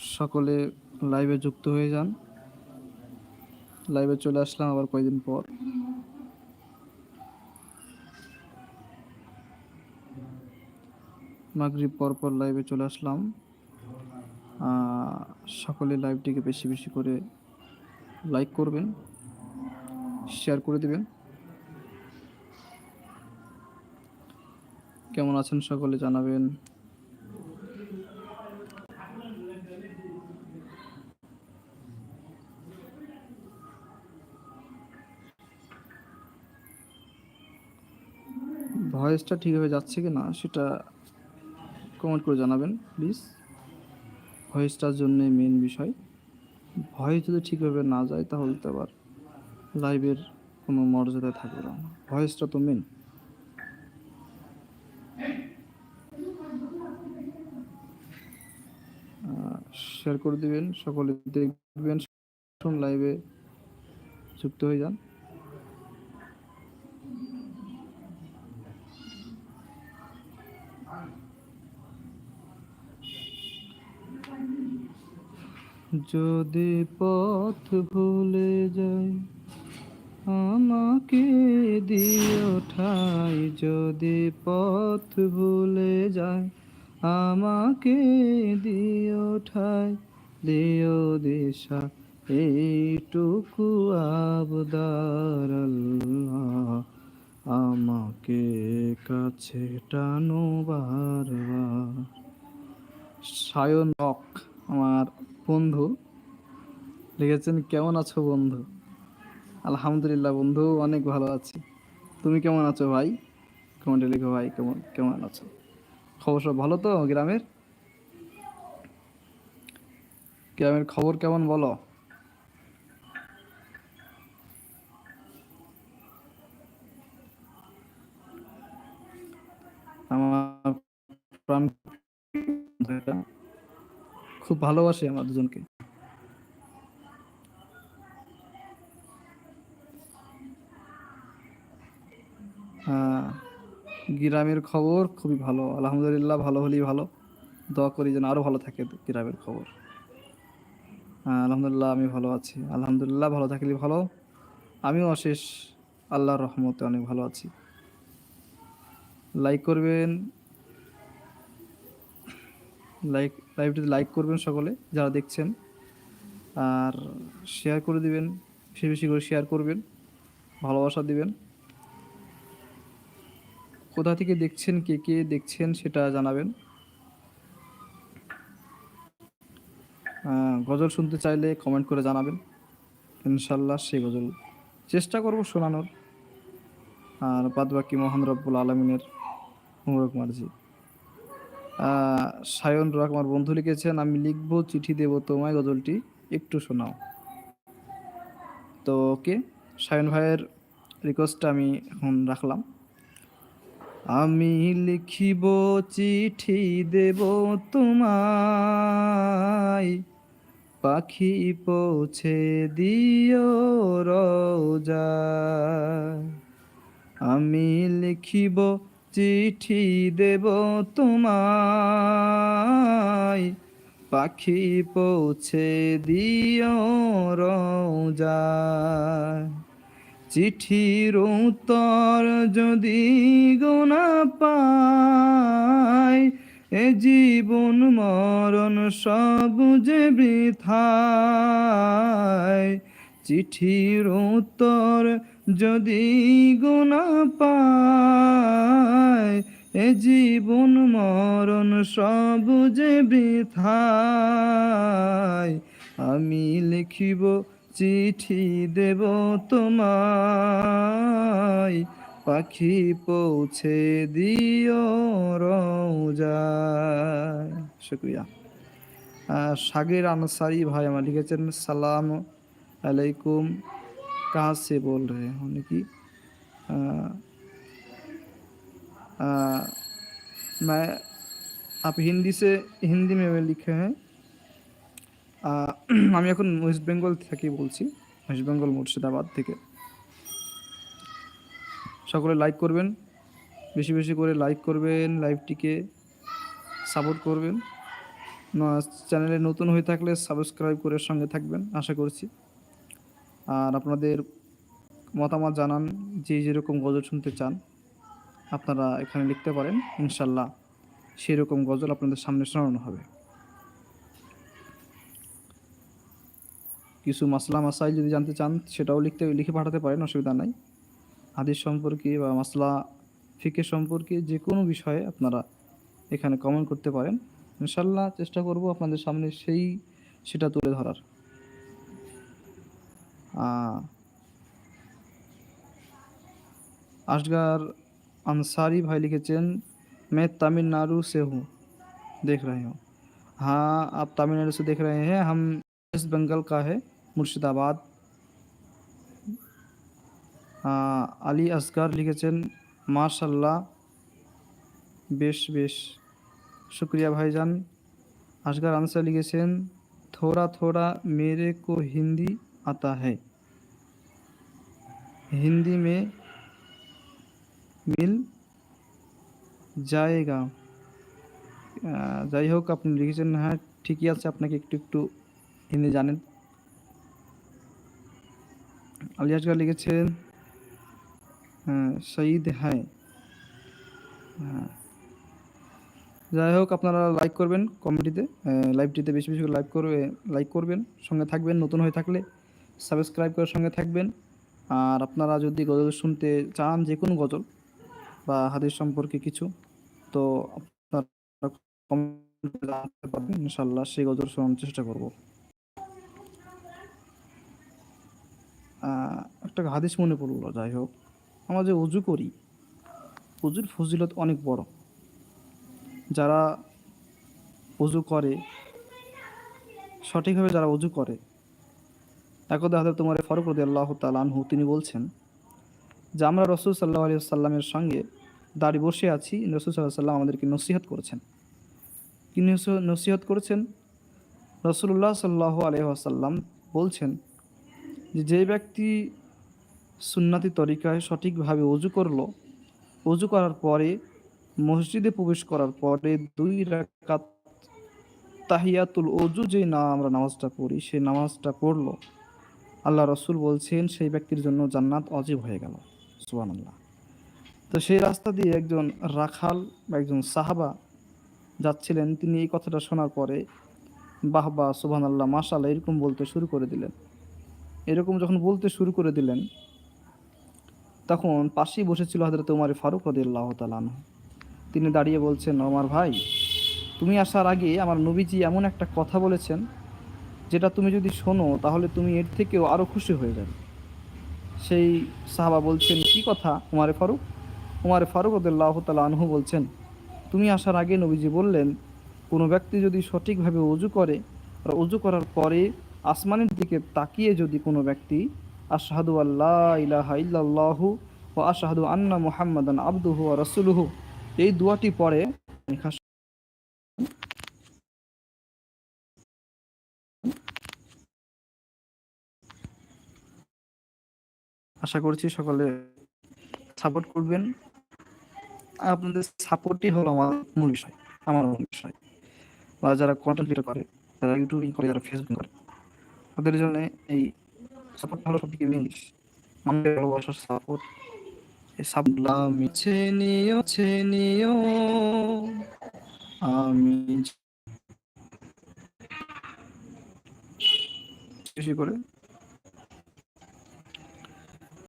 সকলে লাইভে যুক্ত হয়ে যান। লাইভে চলে আসলাম আবার কয়েকদিন পর। মাগরিব পর পর লাইভে চলে আসলাম। সকলে লাইভটিকে বেশি বেশি করে লাইক করবেন শেয়ার করে দেবেন। কেমন আছেন সকলে জানাবেন। ভয়েসটা ঠিকভাবে যাচ্ছে কি না সেটা কমেন্ট করে জানাবেন প্লিজ ভয়েসটার জন্যে মেন বিষয়, ভয়েস যদি ঠিকভাবে না যায় তাহলে তো আবার লাইভের কোনো মর্যাদা থাকবে না। ভয়েসটা তো মেন শেয়ার করে দিবেন, সকলে দেখবেন লাইভে যুক্ত হয়ে যান। যদি পথ ভুলে যাই, আমাকে দিও ঠাই। যদি পথ ভুলে যায় আমাকে দিও ঠাই। দিও দিশা, এইটুকু আবদার আমাকে কাছে টানো বারবার। সায়ন আমার বন্ধু। লিখেছেন, কেমন আছো বন্ধু? আলহামদুলিল্লাহ বন্ধু, অনেক ভালো আছি। তুমি কেমন আছো ভাই? কমেন্টে লিখো ভাই, কেমন কেমন আছো? খবর সব ভালো তো গ্রামের? গ্রামের খবর কেমন বলো? আমার প্রাণ খুব ভালোবাসি আমার দুজনকে। হ্যাঁ গ্রামের খবর খুবই ভালো। আলহামদুলিল্লাহ ভালো হলেই ভালো। দোয়া করি যেন আরও ভালো থাকে গ্রামের খবর। হ্যাঁ আলহামদুলিল্লাহ আমি ভালো আছি। আলহামদুলিল্লাহ ভালো থাকলে ভালো। আমিও অশেষ আল্লাহর রহমতে অনেক ভালো আছি। লাইক করবেন লাইক লাইভটিতে লাইক করবেন সকলে, যারা দেখছেন। আর শেয়ার করে দিবেন, বেশি বেশি করে শেয়ার করবেন, ভালোবাসা দিবেন। কোথা থেকে দেখছেন, কে কে দেখছেন সেটা জানাবেন। গজল শুনতে চাইলে কমেন্ট করে জানাবেন। ইনশাল্লাহ সেই গজল চেষ্টা করব শোনানোর। আর বাদ বাকি মহান রব্বুল আলমিনের মুবারক মার্জি। সায়ন রক আমার বন্ধু লিখেছেন, আমি লিখব, চিঠি দেব তোমায়, গজলটি একটু শোনাও। তো ওকে, সায়ন ভাইয়ের রিকোয়েস্টটা আমি এখন রাখলাম। আমি লিখিব, চিঠি দেব তোমায়, পাখি পৌঁছে দিও রোজায় আমি লিখিব চিঠি দেব তোমায়। পাখি পৌঁছে দিও রোজায় চিঠির উত্তর যদি গোনা পাই এ জীবন মরণ সব যে বৃথায়। চিঠির উত্তর যদি গোনা পাই এ জীবন মরণ সব যে বৃথায়। আমি লিখিব চিঠি দেব তোমায়, পাখি পৌঁছে দিও রোজায়। শুক্রিয়া। সাগের আনসারি ভাই আমার লিখেছেন, সালাম আলাইকুম। कहाँ से बोल रहे हैं होने की आ, आ, मैं आप हिंदी से हिंदी में लिखे हैं আ, আমি এখন ওয়েস্ট বেঙ্গল থেকে বলছি ওয়েস্ট বেঙ্গল মুর্শিদাবাদ থেকে সকলে লাইক করবেন বেশি বেশি করে লাইক করবেন লাইভটিকে সাপোর্ট করবেন চ্যানেলে নতুন হয়ে থাকলে সাবস্ক্রাইব করে সঙ্গে থাকবেন আশা করছি আর আপনাদের মতামত জানান, যে যেরকম গজল শুনতে চান, আপনারা এখানে লিখতে পারেন। ইনশাল্লাহ সেই রকম গজল আপনাদের সামনে শোনানো হবে। কিছু মাসলা মাসাইল যদি জানতে চান, সেটাও লিখতে, লিখে পাঠাতে পারেন, অসুবিধা নাই। হাদিস সম্পর্কে বা মাসলা ফিকে সম্পর্কে যে কোনো বিষয়ে আপনারা এখানে কমেন্ট করতে পারেন। ইনশাল্লাহ চেষ্টা করব আপনাদের সামনে সেই, সেটা তুলে ধরার। हाँ। असगर अंसारी भाई लिखे चैन, मैं तमिलनाडु से हूँ। देख रहे हो। हाँ आप तमिलनाडु से देख रहे हैं। हम वेस्ट बंगाल का है, मुर्शिदाबाद। हाँ, अली আলী আসগার লিখেছেন মার্শাল্লাহ বেশ বেশ শুক্রিয়া ভাইজান আসগার लिखे লিখেছেন थोड़ा थोड़ा मेरे को हिंदी आता है हिंदी में মিল জায়গা আহ, যাই হোক আপনি লিখেছেন হ্যাঁ ঠিকই আছে আপনাকে একটু একটু হিন্দি জানেন আলী আসগার লিখেছেন হ্যাঁ শহীদ হ্যাঁ হ্যাঁ যাই হোক আপনারা লাইক করবেন কমেডিতে লাইভটিতে বেশি বেশি লাইক করবে লাইক করবেন সঙ্গে থাকবেন নতুন হয়ে থাকলে সাবস্ক্রাইব করার সঙ্গে থাকবেন। আর আপনারা যদি গজল শুনতে চান যে কোনো গজল বা হাদিস সম্পর্কে কিছু, তো আপনারা জানাতে পারবেন। ইনশাল্লাহ সেই গজল শোনার চেষ্টা করব। একটা হাদিস মনে পড়ল, যাই হোক। আমরা যে উজু করি, উজুর ফজিলত অনেক বড়। যারা উজু করে, সঠিকভাবে যারা উজু করে একদা হাতে তোমার ফারুক রদি আল্লাহ তালানহু তিনি বলছেন যে, আমরা রসুল সাল্লাহ আলী সাল্লামের সঙ্গে দাঁড়িয়ে বসে আছি। রসুল সাল্লাহ সাল্লাম আমাদেরকে নসিহত করেছেন। কি নসিহত করেছেন? রসুল্লাহ সাল্লাহ আলহাসাল্লাম বলছেন যে যে ব্যক্তি সুন্নাতি তরিকায় সঠিকভাবে অজু করল, অজু করার পরে মসজিদে প্রবেশ করার পরে দুই রাকাত তাহিয়াতুল অজু যে না আমরা নামাজটা পড়ি সেই নামাজটা পড়ল আল্লাহ রসুল বলছেন, সেই ব্যক্তির জন্য জান্নাত অজীব হয়ে গেল। সুবান আল্লাহ তো সেই রাস্তা দিয়ে একজন রাখাল বা একজন সাহাবা যাচ্ছিলেন। তিনি এই কথাটা শোনার পরে, বাহ বাহ সুবান আল্লাহ মাশাল্লাহ এরকম বলতে শুরু করে দিলেন। এরকম যখন বলতে শুরু করে দিলেন, তখন পাশেই বসেছিল হাজরত উমার ফারুক রদিল্লাহ তালানহ তিনি দাঁড়িয়ে বলছেন আমার ভাই, তুমি আসার আগে আমার নবীজি এমন একটা কথা বলেছেন যেটা তুমি যদি শোনো, তাহলে তুমি এর থেকেও আরও খুশি হয়ে যাবে। সেই সাহাবা বলছেন, কি কথা উমারে ফারুক? উমারে ফারুক রদুল্লাহ তালা আনহু বলছেন, তুমি আসার আগে নবীজি বললেন, কোনো ব্যক্তি যদি সঠিকভাবে অজু করে, আর অজু করার পরে আসমানের দিকে তাকিয়ে যদি কোনো ব্যক্তি, আশাহাদু আল্লাহ ইলাহা ইল্লাল্লাহু ও আশাহাদু আন্না মুহাম্মাদান আবদুহু ও রসুলুহু, এই দুয়াটি পরে আশা করছি সকলে সাপোর্ট করবেন। আপনাদের সাপোর্টই হলো আমার মূল বিষয়, আমার মূল বিষয়। বা যারা কন্টেন্ট ক্রিয়েট করে যারা ইউটিউবিং করে, যারা ফেসবুক করে। তাদের জন্য এই সাপোর্ট হলো সবথেকে মেন আমাদের ভালোবাসার সাপোর্ট এই সাপলা মিছে নিও নিও আমি বেশি করে